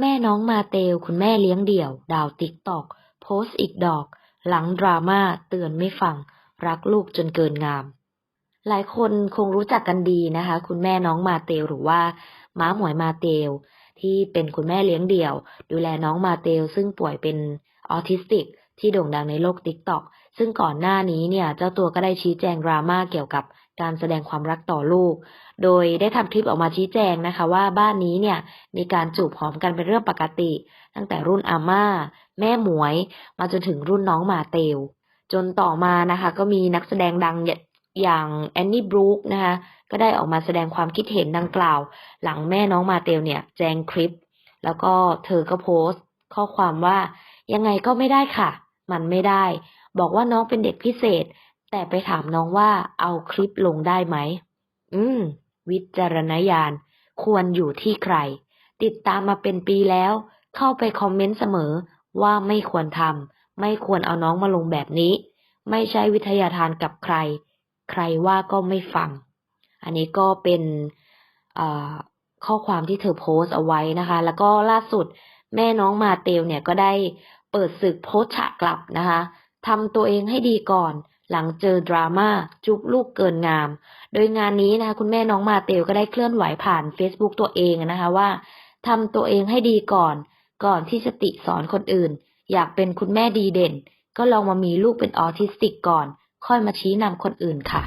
แม่น้องมาเตลคุณแม่เลี้ยงเดี่ยว ดาวติ๊กตอก โพสต์อีกดอก หลังดราม่าเตือนไม่ฟัง รักลูกจนเกินงาม หลายคนคงรู้จักกันดีนะคะ คุณแม่น้องมาเตลหรือว่า ม้าหมวยมาเตล ที่เป็นคุณแม่เลี้ยงเดี่ยว ดูแลน้องมาเตลซึ่งป่วยเป็นออทิสติก ที่โด่งดังในโลกติ๊กต็อกซึ่งก่อนหน้านี้เนี่ยเจ้าตัวก็ได้ชี้แจงดราม่าเกี่ยวกับการแสดงความรักต่อลูก โดยได้ทำคลิปออกมาชี้แจงนะคะว่าบ้านนี้เนี่ยมีการจูบหอมกันเป็นเรื่องปกติ ตั้งแต่รุ่นอาม่า แม่หมวย มาจนถึงรุ่นน้องมาเตลจนต่อมานะคะก็มีนักแสดงดังอย่างแอนนี่บรูคนะคะก็ได้ออกมาแสดงความคิดเห็นดังกล่าว หลังแม่น้องมาเตลเนี่ยแจ้งคลิป แล้วก็เธอก็โพสต์ ข้อความว่ายังไงก็ไม่ได้ค่ะ มันไม่ได้ บอกว่าน้องเป็นเด็กพิเศษ แต่ไปถามน้องว่าเอาคลิปลงได้ไหม อืม วิจารณญาณ ควรอยู่ที่ใคร ติดตามมาเป็นปีแล้ว เข้าไปคอมเมนต์เสมอว่าไม่ควรทำไม่ควรเอาน้องมาลงแบบนี้ ไม่ใช่วิทยาทานกับใคร ใครว่าก็ไม่ฟัง อันนี้ก็เป็นข้อความที่เธอโพสต์เอาไว้นะคะ แล้วก็ล่าสุดแม่น้องมาเตลเนี่ยก็ได้ เปิดศึกโพสฉะกลับนะคะทำตัวเองให้ดีก่อน หลังเจอดราม่าจุบลูกเกินงาม โดยงานนี้นะคะคุณแม่น้องมาเตลก็ได้เคลื่อนไหวผ่าน Facebook ตัวเองนะคะว่าทำตัวเองให้ดีก่อน ก่อนที่จะติสอนคนอื่น อยากเป็นคุณแม่ดีเด่น ก็ลองมามีลูกเป็นออทิสติกก่อน ค่อยมาชี้นำคนอื่นค่ะ